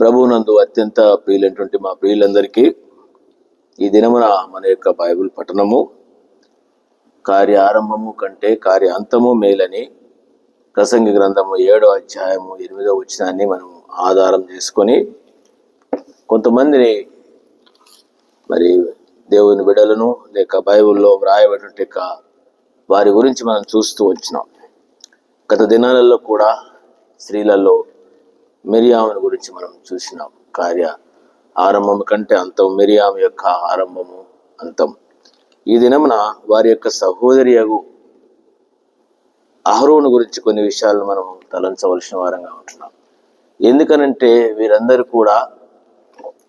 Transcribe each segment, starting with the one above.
ప్రభునందు అత్యంత ప్రియులైనటువంటి మా ప్రియులందరికీ ఈ దినమున మన యొక్క బైబిల్ పఠనము కార్య ఆరంభము కంటే కార్య అంతము మేలని ప్రసంగి గ్రంథము ఏడో అధ్యాయము ఎనిమిదో వచ్చినాన్ని మనం ఆధారం చేసుకొని కొంతమందిని మరి దేవుని బిడలను లేక బైబిల్లో వ్రాయబడినట్టు యొక్క వారి గురించి మనం చూస్తూ వచ్చినాం. గత దినాలలో కూడా స్త్రీలలో మిరియామును గురించి మనం చూసినాం. కార్య ఆరంభం కంటే అంతం మిరియాము యొక్క ఆరంభము అంతం. ఈ దినమున వారి యొక్క సహోదరియగు అహరోను గురించి కొన్ని విషయాలు మనం తలంచవలసిన వారంగా ఉంటున్నాం. ఎందుకనంటే వీరందరూ కూడా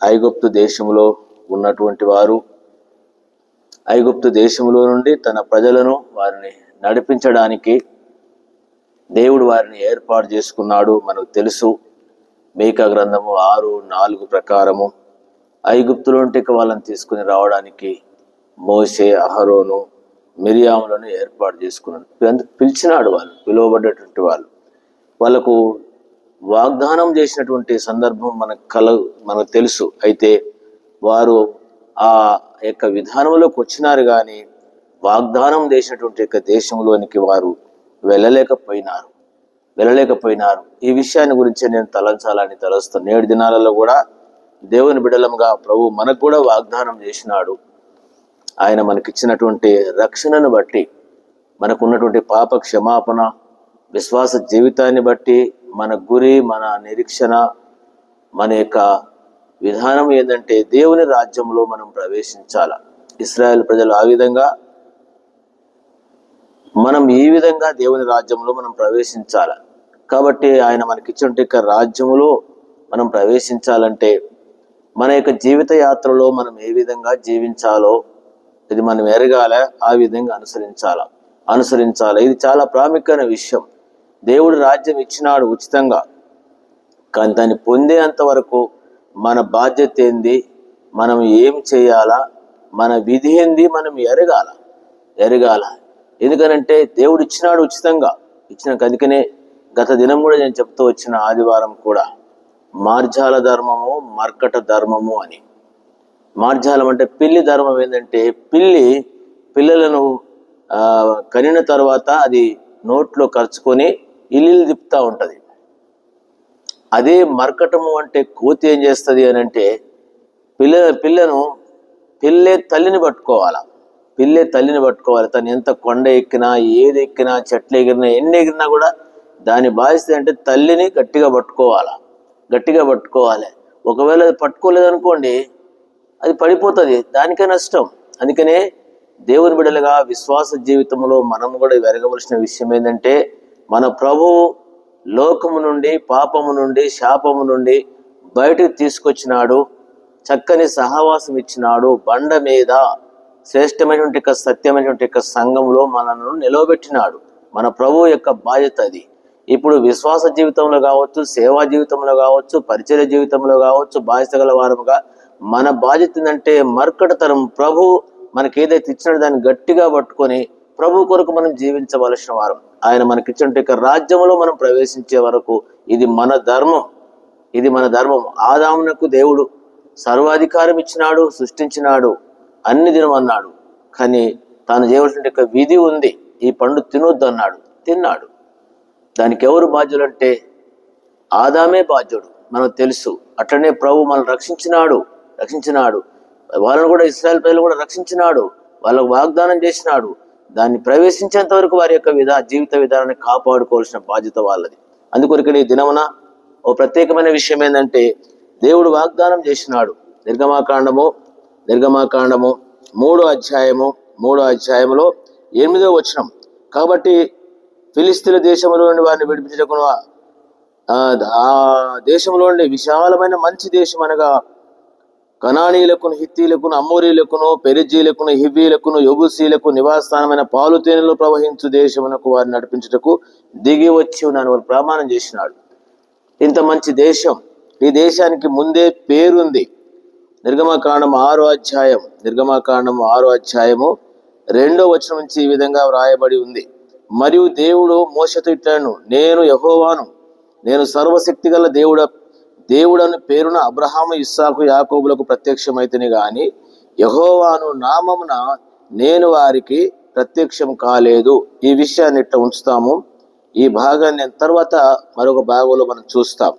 ఐగుప్తు దేశంలో ఉన్నటువంటి వారు. ఐగుప్తు దేశంలో నుండి తన ప్రజలను వారిని నడిపించడానికి దేవుడు వారిని ఏర్పాటు చేసుకున్నాడు. మనకు తెలుసు మేకా గ్రంథము ఆరు నాలుగు ప్రకారము. ఐగుప్తులోంటికి వాళ్ళని తీసుకుని రావడానికి మోసే అహరోను మిరియాములను ఏర్పాటు చేసుకున్నాడు. అందుకు పిలిచినాడు వాళ్ళు పిలువబడ్డటువంటి వాళ్ళు. వాళ్ళకు వాగ్దానం చేసినటువంటి సందర్భం మనకు కల మనకు తెలుసు. అయితే వారు ఆ యొక్క విధానంలోకి వచ్చినారు కానీ వాగ్దానం చేసినటువంటి యొక్క దేశంలోనికి వారు వెళ్ళలేకపోయినారు. వెళ్ళలేకపోయినారు. ఈ విషయాన్ని గురించి నేను తలంచాలని తలస్తాను నేడు దినాలలో కూడా దేవుని బిడలంగా ప్రభు మనకు కూడా వాగ్దానం చేసినాడు. ఆయన మనకిచ్చినటువంటి రక్షణను బట్టి మనకున్నటువంటి పాప క్షమాపణ విశ్వాస జీవితాన్ని బట్టి మన గురి మన నిరీక్షణ మన యొక్క విధానం ఏంటంటే దేవుని రాజ్యంలో మనం ప్రవేశించాల. ఇస్రాయేల్ ప్రజలు ఆ విధంగా మనం ఈ విధంగా దేవుని రాజ్యంలో మనం ప్రవేశించాలి? కాబట్టి ఆయన మనకిచ్చిన యొక్క రాజ్యములో మనం ప్రవేశించాలంటే మన యొక్క జీవిత యాత్రలో మనం ఏ విధంగా జీవించాలో ఇది మనం ఎరగాల ఆ విధంగా అనుసరించాల? అనుసరించాలి? ఇది చాలా ప్రాముఖ్యమైన విషయం. దేవుడు రాజ్యం ఇచ్చినాడు ఉచితంగా. కానీ దాన్ని పొందేంత వరకు మన బాధ్యత ఏంది? మనం ఏం చేయాలా? మన విధి ఏంది? మనం ఎరగాల? ఎరగాల? ఎందుకనంటే దేవుడు ఇచ్చినాడు ఉచితంగా. ఇచ్చిన అందుకనే గత దినం కూడా నేను చెప్తూ వచ్చిన ఆదివారం కూడా మార్జాల ధర్మము మర్కట ధర్మము అని. మార్జాలం అంటే పిల్లి ధర్మం ఏంటంటే పిల్లి పిల్లలను కనిన తర్వాత అది నోట్లో ఖర్చుకొని ఇల్లు తిప్పుతూ ఉంటుంది. అదే మర్కటము అంటే కోతి ఏం చేస్తుంది అని అంటే పిల్ల పిల్లను పిల్లే తల్లిని పట్టుకోవాలా. పిల్లే తల్లిని పట్టుకోవాలి. తను ఎంత కొండ ఎక్కినా ఏది ఎక్కినా చెట్లు ఎగిరినా ఎన్ని ఎగిరినా కూడా దాని బాధ్యత అంటే తల్లిని గట్టిగా పట్టుకోవాలా. గట్టిగా పట్టుకోవాలి. ఒకవేళ అది పట్టుకోలేదనుకోండి అది పడిపోతుంది. దానికే నష్టం. అందుకనే దేవుని బిడలుగా విశ్వాస జీవితంలో మనం కూడా వెరగవలసిన విషయం ఏంటంటే మన ప్రభువు లోకము నుండి పాపము నుండి శాపము నుండి బయటకు తీసుకొచ్చినాడు. చక్కని సహవాసం ఇచ్చినాడు. బండ మీద శ్రేష్టమైనటువంటి యొక్క సత్యమైనటువంటి యొక్క సంఘంలో మనను నిలవబెట్టినాడు. మన ప్రభువు యొక్క బాధ్యత అది. ఇప్పుడు విశ్వాస జీవితంలో కావచ్చు సేవా జీవితంలో కావచ్చు పరిచయ జీవితంలో కావచ్చు బాధ్యత గల వారముగా మన బాధ్యత ఏంటంటే మర్కటతరం ప్రభు మనకి ఏదైతే ఇచ్చినాడో దాన్ని గట్టిగా పట్టుకొని ప్రభు కొరకు మనం జీవించవలసిన వారం. ఆయన మనకిచ్చిన రాజ్యంలో మనం ప్రవేశించే వరకు ఇది మన ధర్మం. ఇది మన ధర్మం. ఆదామునకు దేవుడు సర్వాధికారం ఇచ్చినాడు సృష్టించినాడు. అన్ని తినమన్నాడు. కానీ తాను చేయవలసిన యొక్క విధి ఉంది. ఈ పండు తినొద్దు అన్నాడు తిన్నాడు. దానికి ఎవరు బాధ్యులు అంటే ఆదామే బాధ్యుడు. మనకు తెలుసు. అట్లనే ప్రభు మనల్ని రక్షించినాడు. రక్షించినాడు. వాళ్ళను కూడా ఇస్రాయల్ ప్రజలు కూడా రక్షించినాడు. వాళ్ళకు వాగ్దానం చేసినాడు. దాన్ని ప్రవేశించేంత వరకు వారి యొక్క విధా జీవిత విధానాన్ని కాపాడుకోవాల్సిన బాధ్యత వాళ్ళది. అందుకొరకు ఈ దినమున ఓ ప్రత్యేకమైన విషయం ఏంటంటే దేవుడు వాగ్దానం చేసినాడు. నిర్గమాకాండము నిర్గమాకాండము మూడో అధ్యాయము మూడో అధ్యాయములో ఎనిమిదో వచనం. కాబట్టి ఫిలిస్తీన్ దేశంలో నుండి వారిని విడిపించకు ఆ దేశంలోని దేశంలో నుండి విశాలమైన మంచి దేశం అనగా కణానీలకును హిత్తీలకును అమ్మూరీలకును పెరిజీలకును హివ్వీలకును యొబుసీలకు నివాసస్థానమైన పాలు తేనెలు ప్రవహించు దేశమునకు వారిని నడిపించుటకు దిగి వచ్చి ఉన్నాను వారు ప్రమాణం చేసినాడు ఇంత మంచి దేశం. ఈ దేశానికి ముందే పేరుంది. నిర్గమకాండం ఆరో అధ్యాయం నిర్గమకాండం ఆరో అధ్యాయము రెండో వచనం నుంచి ఈ విధంగా వ్రాయబడి ఉంది. మరియు దేవుడు మోసతో ఇట్టాను నేను యహోవాను నేను సర్వశక్తి గల దేవుడ దేవుడని పేరున అబ్రహాము ఇస్సాకు యాకోబులకు ప్రత్యక్షమైతేని గాని యహోవాను నామమున నేను వారికి ప్రత్యక్షం కాలేదు. ఈ విషయాన్ని ఇట్లా ఉంచుతాము. ఈ భాగాన్ని తర్వాత మరొక భాగంలో మనం చూస్తాం.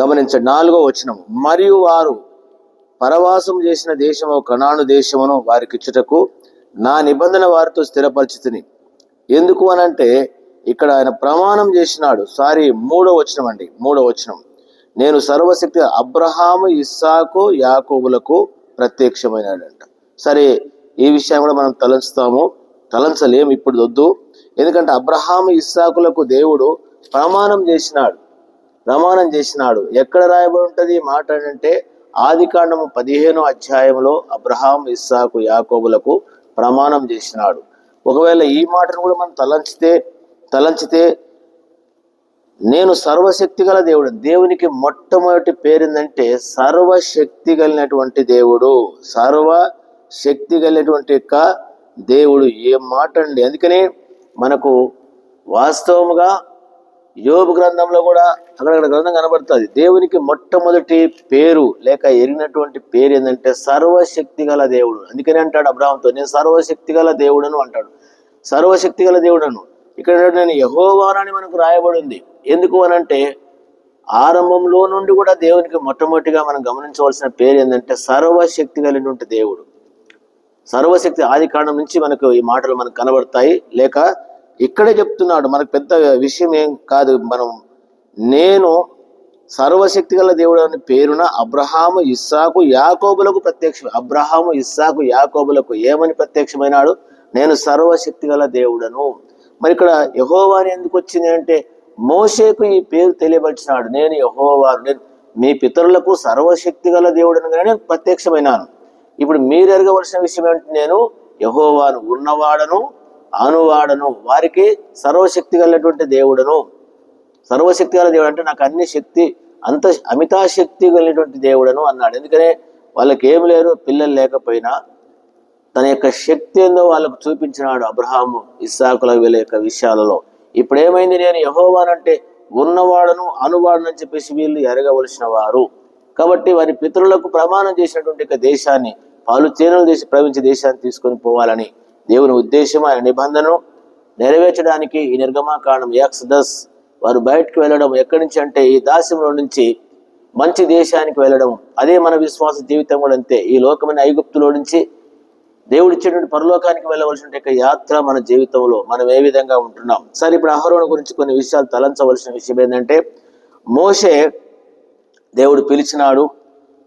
గమనించండి నాలుగో వచనం మరియు వారు పరవాసం చేసిన దేశము కణాను దేశమును వారికిచ్చుటకు నా నిబంధన వారితో స్థిరపరిచితిని. ఎందుకు అనంటే ఇక్కడ ఆయన ప్రమాణం చేసినాడు. సారీ మూడో వచనం అండి మూడో వచనం. నేను సర్వశక్తి అబ్రహాము ఇస్సాకు యాకోబులకు ప్రత్యక్షమైనాడంట. సరే ఈ విషయం కూడా మనం తలంచుతాము. తలంచలేము ఇప్పుడు వద్దు ఎందుకంటే అబ్రహాము ఇస్సాకులకు దేవుడు ప్రమాణం చేసినాడు. ప్రమాణం చేసినాడు. ఎక్కడ రాయబడి ఉంటుంది? మాట అంటే ఆది కాండము పదిహేను అధ్యాయంలో అబ్రహాం ఇస్సాకు యాకోబులకు ప్రమాణం చేసినాడు. ఒకవేళ ఈ మాటను కూడా మనం తలంచితే తలంచితే నేను సర్వశక్తి గల దేవుడు. దేవునికి మొట్టమొదటి పేరుందంటే సర్వశక్తి కలిగినటువంటి దేవుడు. సర్వ శక్తి కలిగినటువంటి యొక్క దేవుడు. ఏ మాట అండి అందుకనే మనకు వాస్తవముగా యోబు గ్రంథంలో కూడా అక్కడక్కడ గ్రంథం కనబడుతుంది. దేవునికి మొట్టమొదటి పేరు లేక ఎరిగినటువంటి పేరు ఏంటంటే సర్వశక్తి గల దేవుడు. అందుకనే అంటాడు అబ్రాహంతో నేను సర్వశక్తి గల దేవుడను అంటాడు. సర్వశక్తి గల దేవుడను. ఇక్కడ నేను యహోవానని మనకు రాయబడి ఉంది ఎందుకు అనంటే ఆరంభంలో నుండి కూడా దేవునికి మొట్టమొదటిగా మనం గమనించవలసిన పేరు ఏంటంటే సర్వశక్తి కలిగినటువంటి దేవుడు. సర్వశక్తి ఆది కాండం నుంచి మనకు ఈ మాటలు మనకు కనబడతాయి. లేక ఇక్కడే చెప్తున్నాడు మనకు పెద్ద విషయం ఏం కాదు మనం నేను సర్వశక్తి గల దేవుడు అని పేరున అబ్రహాము ఇస్సాకు యాకోబులకు ప్రత్యక్షం అబ్రహాము ఇస్సాకు యాకోబులకు ఏమని ప్రత్యక్షమైనాడు? నేను సర్వశక్తి గల దేవుడను. మరి ఇక్కడ యహోవాని ఎందుకు వచ్చింది అంటే మోషేకు ఈ పేరు తెలియపరిచినాడు. నేను యహోవాను నేను మీ పితరులకు సర్వశక్తి గల దేవుడను కానీ ప్రత్యక్షమైనాను. ఇప్పుడు మీరు ఎరగవలసిన విషయం ఏంటి నేను యహోవాను ఉన్నవాడను అనువాడను వారికి సర్వశక్తి కలిగినటువంటి దేవుడను. సర్వశక్తి గల దేవుడు అంటే నాకు అన్ని శక్తి అంత అమితాశక్తి కలిగినటువంటి దేవుడను అన్నాడు. ఎందుకనే వాళ్ళకి ఏం లేరు పిల్లలు లేకపోయినా తన యొక్క శక్తి ఏందో వాళ్ళకు చూపించినాడు అబ్రహాము ఇస్సాకుల వీళ్ళ యొక్క విషయాలలో. ఇప్పుడు ఏమైంది నేను యహోవానంటే ఉన్నవాడను అనువాడను చెప్పేసి వీళ్ళు ఎరగవలసిన వారు. కాబట్టి వారి పితరులకు ప్రమాణం చేసినటువంటి దేశాన్ని పాలు తేనెలు చేసి ప్రవహించే దేశాన్ని తీసుకొని పోవాలని దేవుని ఉద్దేశం ఆయన నిబంధనను నెరవేర్చడానికి ఈ నిర్గమాకాండం ఎక్స్ వారు బయటకు వెళ్ళడం ఎక్కడి నుంచి అంటే ఈ దాస్యంలో నుంచి మంచి దేశానికి వెళ్ళడం. అదే మన విశ్వాస జీవితం కూడా అంతే. ఈ లోకమైన ఐగుప్తులో నుంచి దేవుడు ఇచ్చేటువంటి పరలోకానికి వెళ్ళవలసిన యాత్ర మన జీవితంలో మనం ఏ విధంగా ఉంటున్నాం. సరే ఇప్పుడు అహరోణ గురించి కొన్ని విషయాలు తలంచవలసిన విషయం ఏంటంటే మోషే దేవుడు పిలిచినాడు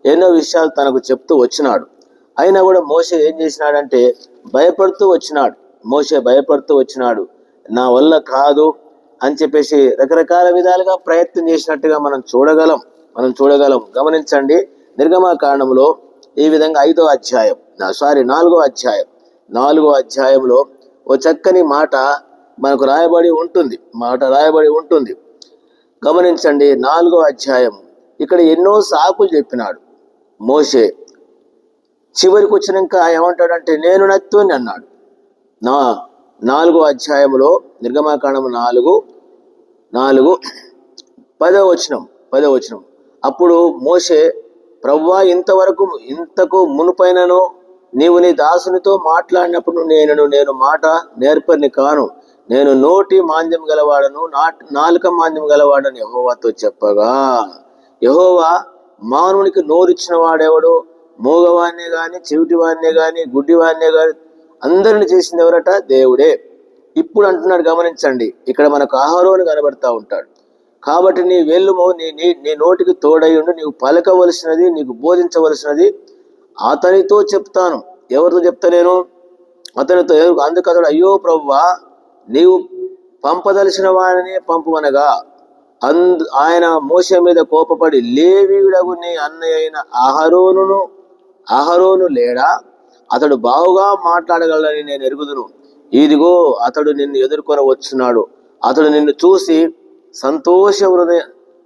ఎన్నో విషయాలు తనకు చెప్తూ వచ్చినాడు. అయినా కూడా మోసే ఏం చేసినాడంటే భయపడుతూ వచ్చినాడు. మోసే భయపడుతూ వచ్చినాడు. నా వల్ల కాదు అని చెప్పేసి రకరకాల విధాలుగా ప్రయత్నం చేసినట్టుగా మనం చూడగలం. మనం చూడగలం. గమనించండి. నిర్గమాకాండంలో ఈ విధంగా ఐదో అధ్యాయం సారీ నాలుగో అధ్యాయం. నాలుగో అధ్యాయంలో ఓ చక్కని మాట మనకు రాయబడి ఉంటుంది. మాట రాయబడి ఉంటుంది. గమనించండి నాలుగో అధ్యాయం. ఇక్కడ ఎన్నో సాకులు చెప్పినాడు మోషే. చివరికి వచ్చినాక ఏమంటాడంటే నేను నత్తుని అన్నాడు. నా నాలుగో అధ్యాయంలో నిర్గమాకాండము నాలుగు నాలుగు పదో వచనం పదో వచనం. అప్పుడు మోషే ప్రవ్వా ఇంతవరకు ఇంతకు మునుపైనను నీవు నీ దాసునితో మాట్లాడినప్పుడు నేను నేను మాట నేర్పని కాను. నేను నోటి మాంద్యం గలవాడను నాట్ నాలుక మాంద్యం గలవాడని యహోవాతో చెప్పగా. యహోవా మానవునికి నోరిచ్చిన వాడెవడు? మూగవాన్నే గాని చెవిటివాన్నే కానీ గుడ్డివాన్నే కానీ అందరిని చేసింది ఎవరట? దేవుడే. ఇప్పుడు అంటున్నాడు గమనించండి. ఇక్కడ మనకు ఆహారం కనబడతా ఉంటాడు. కాబట్టి నీ వెల్లుము నీ నీ నీ నోటికి తోడయ్యుండు నీవు పలకవలసినది నీకు బోధించవలసినది అతనితో చెప్తాను. ఎవరితో చెప్తలేను? అతనితో అందుకు అతడు అయ్యో ప్రవ్వా నీవు పంపదలసిన వాడిని పంపమనగా. అందు ఆయన మోస మీద కోపపడి లేవీడగు నీ అన్నయ్య అయిన అహరోనును అహరోను లేడా? అతడు బావుగా మాట్లాడగలని నేను ఎరుగుదును. ఇదిగో అతడు నిన్ను ఎదుర్కొని వచ్చున్నాడు. అతడు నిన్ను చూసి సంతోష హృదయ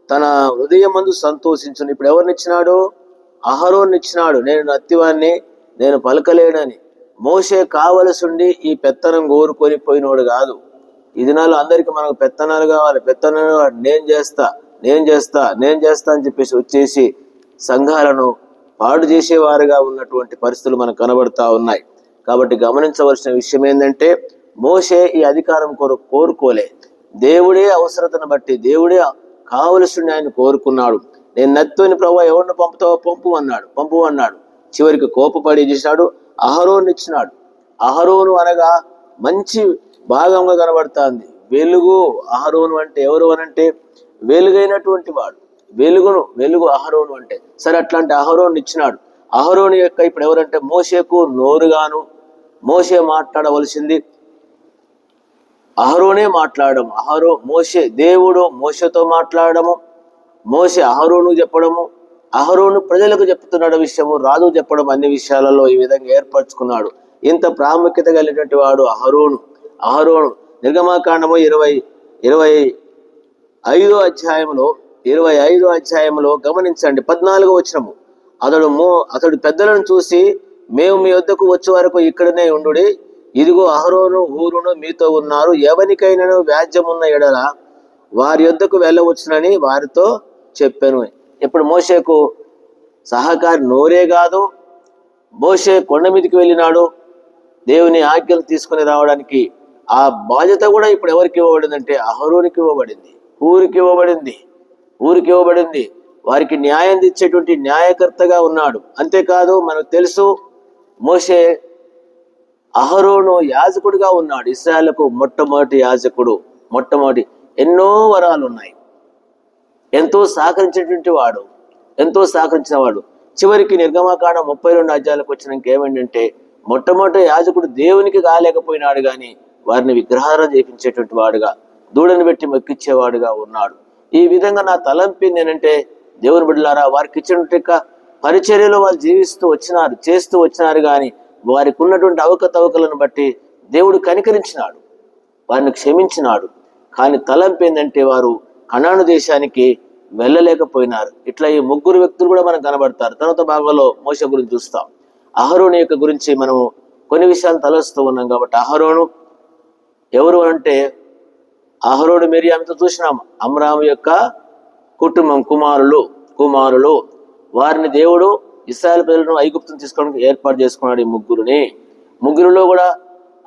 తన హృదయమందు సంతోషించును. ఇప్పుడు ఎవరినిచ్చినాడు? అహరోన్ ఇచ్చినాడు నేను నత్తివాన్ని నేను పలకలేనని. మోసే కావలసిండి ఈ పెత్తనం కోరుకొని పోయినోడు కాదు. ఈ దినాల్లో అందరికి మనకు పెత్తనాలు కావాలి. పెత్తనాలు కావాలి. నేను చేస్తా నేను చేస్తా నేను చేస్తా అని చెప్పేసి వచ్చేసి సంఘాలను పాడు చేసేవారుగా ఉన్నటువంటి పరిస్థితులు మనకు కనబడతా ఉన్నాయి. కాబట్టి గమనించవలసిన విషయం ఏంటంటే మోషే ఈ అధికారం కొరకు కోరుకోలే. దేవుడే అవసరతను బట్టి దేవుడే కావలసిన ఆయన కోరుకున్నాడు. నేను నత్తుని ప్రభు ఎవరిని పంపుతావో పంపు అన్నాడు పంపు అన్నాడు. చివరికి కోపపడి చేశాడు అహరోను ఇచ్చినాడు. అహరోను అనగా మంచి భాగంగా కనబడుతుంది. వెలుగు అహరోను అంటే ఎవరు అనంటే వెలుగైనటువంటి వాడు. వెలుగును వెలుగు అహరోను అంటే. సరే అట్లాంటి అహరోను ఇచ్చినాడు. అహరోను యొక్క ఇప్పుడు ఎవరంటే మోషేకు నోరుగాను. మోషే మాట్లాడవలసింది. అహరోనే మాట్లాడడం అహరో మోషే దేవుడు మోషతో మాట్లాడము. మోసే అహరోను చెప్పడము. అహరోను ప్రజలకు చెప్తున్నాడు విషయము రాజు చెప్పడం అన్ని విషయాలలో ఈ విధంగా ఏర్పరచుకున్నాడు. ఇంత ప్రాముఖ్యత కలిగినటువంటి వాడు అహరోను. అహరోను నిర్గమాకాండము ఇరవై ఇరవై ఐదో అధ్యాయంలో ఇరవై ఐదో అధ్యాయంలో గమనించండి. పద్నాలుగో వచ్చినము అతడు మో అతడు పెద్దలను చూసి మేము మీ వద్దకు వచ్చే వరకు ఇక్కడనే ఉండుడి. ఇదిగో అహరోను ఊరును మీతో ఉన్నారు. ఎవరికైనాను వ్యాజ్యమున్న ఎడల వారి యొద్దకు వెళ్ళవచ్చునని వారితో చెప్పాను. ఇప్పుడు మోషేకు సహకారి నోరే కాదు. మోషే కొండ మీదకి వెళ్ళినాడు. దేవుని ఆజ్ఞలు తీసుకుని రావడానికి ఆ బాధ్యత కూడా ఇప్పుడు ఎవరికి ఇవ్వబడిందంటే అహరోనికి ఇవ్వబడింది ఊరికి ఇవ్వబడింది. ఊరికి ఇవ్వబడింది. వారికి న్యాయం తెచ్చేటువంటి న్యాయకర్తగా ఉన్నాడు. అంతేకాదు మనకు తెలుసు మోషే అహరోను యాజకుడిగా ఉన్నాడు. ఇస్రాయలకు మొట్టమొదటి యాజకుడు మొట్టమొదటి ఎన్నో వరాలు ఉన్నాయి. ఎంతో సహకరించేటువంటి వాడు ఎంతో సహకరించిన వాడు. చివరికి నిర్గమకాండ ముప్పై రెండు అధ్యాయులకు వచ్చినాక ఏమంటే మొట్టమొదటి యాజకుడు దేవునికి కాలేకపోయినాడు కానీ వారిని విగ్రహారం చేపించేటువంటి వాడుగా దూడని పెట్టి మొక్కిచ్చేవాడుగా ఉన్నాడు. ఈ విధంగా నా తలంపి నేనంటే దేవుని బిడ్డలారా వారికి ఇచ్చినట్టు పరిచర్యలో వాళ్ళు జీవిస్తూ వచ్చినారు చేస్తూ వచ్చినారు కానీ వారికి ఉన్నటువంటి అవకతవకలను బట్టి దేవుడు కనికరించినాడు వారిని క్షమించినాడు. కానీ తలంపు ఏంటంటే వారు కణాను దేశానికి వెళ్ళలేకపోయినారు. ఇట్లా ఈ ముగ్గురు వ్యక్తులు కూడా మనకు కనబడతారు. తర్వాత భాగంలో మోస గురించి చూస్తాం. అహరోను యొక్క గురించి మనము కొన్ని విషయాలు తలస్తూ ఉన్నాం కాబట్టి అహరోను ఎవరు అంటే అహరోడు మిరియామితో చూసినాం అమ్రాము యొక్క కుటుంబం కుమారులు కుమారులు. వారిని దేవుడు ఇస్రాయల్ ప్రజలను ఐగుప్తం తీసుకోవడానికి ఏర్పాటు చేసుకున్నాడు ఈ ముగ్గురుని. ముగ్గురులో కూడా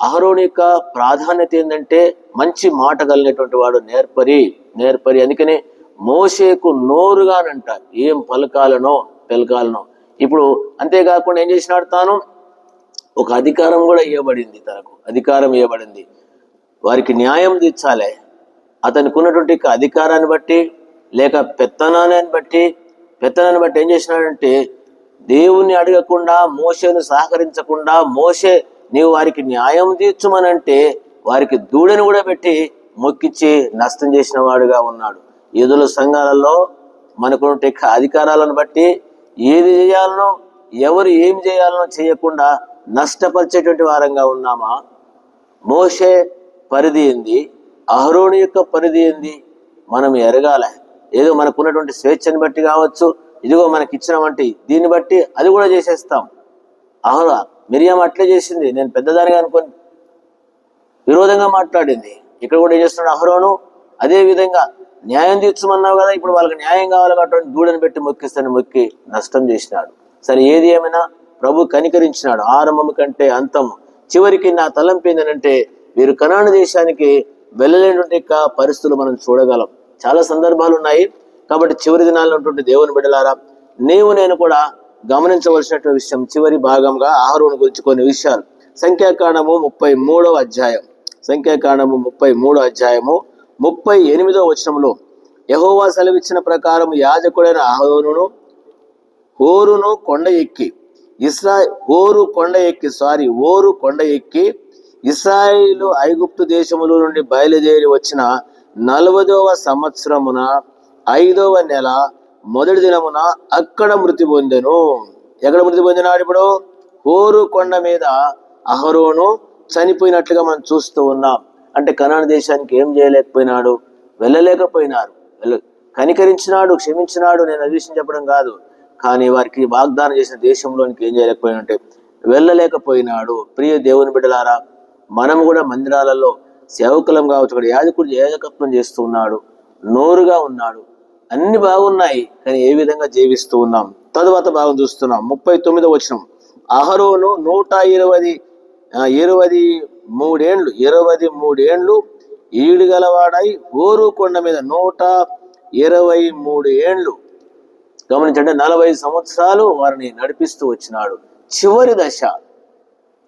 అహరోని యొక్క ప్రాధాన్యత ఏంటంటే మంచి మాట కలిగినటువంటి వాడు నేర్పరి నేర్పరి. అందుకనే మోషేకు నోరుగానంట ఏం పలకాలనో పెలకాలనో. ఇప్పుడు అంతేకాకుండా ఏం చేసినాడు తాను? ఒక అధికారం కూడా ఇవ్వబడింది తనకు. అధికారం ఇవ్వబడింది. వారికి న్యాయం తీర్చాలి. అతనికి ఉన్నటువంటి అధికారాన్ని బట్టి లేక పెత్తనాన్ని బట్టి పెత్తనాన్ని బట్టి ఏం చేసినాడంటే దేవుణ్ణి అడగకుండా మోషేను సహకరించకుండా మోషే నీవు వారికి న్యాయం తీర్చుమనంటే వారికి దూడని కూడా పెట్టి మొక్కిచ్చి నష్టం చేసిన వాడుగా ఉన్నాడు. ఎదుల సంఘాలలో మనకున్న అధికారాలను బట్టి ఏది చేయాలనో ఎవరు ఏం చేయాలనో చేయకుండా నష్టపరిచేటువంటి వారంగా ఉన్నామా? మోషే పరిధి ఏంది? అహరోని యొక్క పరిధి ఏంది? మనం ఎరగాల. ఏదో మనకున్నటువంటి స్వేచ్ఛని బట్టి కావచ్చు ఇదిగో మనకి ఇచ్చిన వంటి దీన్ని బట్టి అది కూడా చేసేస్తాం. అహర మిరియం అట్లే చేసింది. నేను పెద్దదానిగా అనుకుని విరోధంగా మాట్లాడింది. ఇక్కడ కూడా ఏం చేస్తున్నాడు అహరోను అదే విధంగా న్యాయం తీర్చమన్నావు కదా ఇప్పుడు వాళ్ళకి న్యాయం కావాలి కాబట్టి దూడని పెట్టి మొక్కిస్తాను మొక్కి నష్టం చేసినాడు. సరే ఏది ఏమైనా ప్రభు కనికరించినాడు. ఆరంభం కంటే అంతం చివరికి నా తలంపు ఏంటంటే వీరు కనాను దేశానికి వెళ్ళలేనటువంటి పరిస్థితులు మనం చూడగలం. చాలా సందర్భాలు ఉన్నాయి. కాబట్టి చివరి దినాల్లో ఉన్నటువంటి దేవుని బిడ్డలారా నీవు నేను కూడా గమనించవలసినటువంటి విషయం చివరి భాగంగా ఆహారం గురించి కొన్ని విషయాలు. సంఖ్యాకాండము ముప్పై మూడవ అధ్యాయం. సంఖ్యాకాండము ముప్పై మూడో అధ్యాయము ముప్పై ఎనిమిదో వచనంలో యహోవా సెలవిచ్చిన ప్రకారం యాజకుడైన ఆహోనును హోరును కొండ ఎక్కి ఇస్రా ఓరు కొండ ఎక్కి సారీ ఓరు కొండ ఎక్కి ఇస్రాయిలు ఐగుప్తు దేశములో నుండి బయలుదేరి వచ్చిన నలభదవ సంవత్సరమున ఐదవ నెల మొదటి దినమున అక్కడ మృతి పొందెను. ఎక్కడ మృతి పొందినాడు ఇప్పుడు? హోరు కొండ మీద అహరోను చనిపోయినట్లుగా మనం చూస్తూ ఉన్నాం. అంటే కనాన దేశానికి ఏం చేయలేకపోయినాడు? వెళ్ళలేకపోయినారు. వెళ్ళ కనికరించినాడు క్షమించినాడు నేను అది విషయం చెప్పడం కాదు. కానీ వారికి వాగ్దానం చేసిన దేశంలోనికి ఏం చేయలేకపోయినట్టే వెళ్ళలేకపోయినాడు. ప్రియ దేవుని బిడ్డలారా మనం కూడా మందిరాలలో సేవకులం కావచ్చు ఇక్కడ యాజకుడు యాజకత్వం చేస్తూ ఉన్నాడు నోరుగా ఉన్నాడు. అన్ని బాగున్నాయి కానీ ఏ విధంగా జీవిస్తూ ఉన్నాం? తరువాత భాగం చూస్తున్నాం. ముప్పై తొమ్మిదో వచనం. అహరోను నూట ఇరవై ఇరవై మూడేండ్లు ఇరవై మూడేండ్లు ఈడు గలవాడై ఓరు కొండ మీద నూట ఇరవై మూడు ఏండ్లు గమనించండి నలభై సంవత్సరాలు వారిని నడిపిస్తూ వచ్చినాడు. చివరి దశ.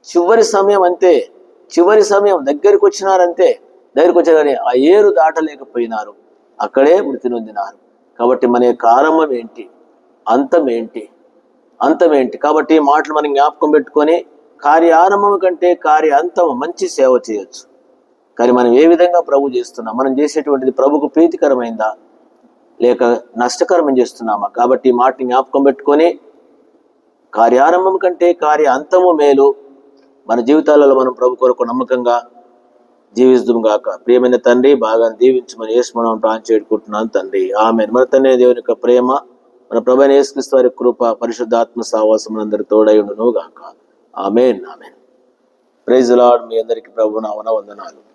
చివరి సమయం అంతే. చివరి సమయం దగ్గరికి వచ్చినారంతే దగ్గరికి వచ్చారని ఆ ఏరు దాటలేకపోయినారు. అక్కడే మృతి నొందినారు. కాబట్టి మన కారణం ఏంటి? అంతం ఏంటి? అంతం ఏంటి? కాబట్టి ఈ మాటలు మనం జ్ఞాపకం పెట్టుకొని కార్య ఆరంభం కంటే కార్య అంతం మంచి సేవ చేయొచ్చు. కానీ మనం ఏ విధంగా ప్రభు చేస్తున్నాం? మనం చేసేటువంటిది ప్రభుకు ప్రీతికరమైందా? లేక నష్టకరం చేస్తున్నామా? కాబట్టి ఈ మాటని జ్ఞాపకం పెట్టుకొని కార్యారంభం కంటే కార్య అంతము మేలు మన జీవితాలలో మనం ప్రభు కొరకు నమ్మకంగా జీవిస్తాం గాక. ప్రియమైన తండ్రి బాగా దీవించమని యేసు మనం ప్రాణం చేడుకుంటున్నాను తండ్రి. ఆమె మన తండ్రి దేవుని యొక్క ప్రేమ మన ప్రభు యేసుక్రీస్తు వారి కృప పరిశుద్ధాత్మ సావాసం అందరి తోడై ఉండును గాక. ఆమెన్. ఆమెన్. ప్రైజ్ లాడ్ మీ అందరికీ ప్రభు నా వందనాలు.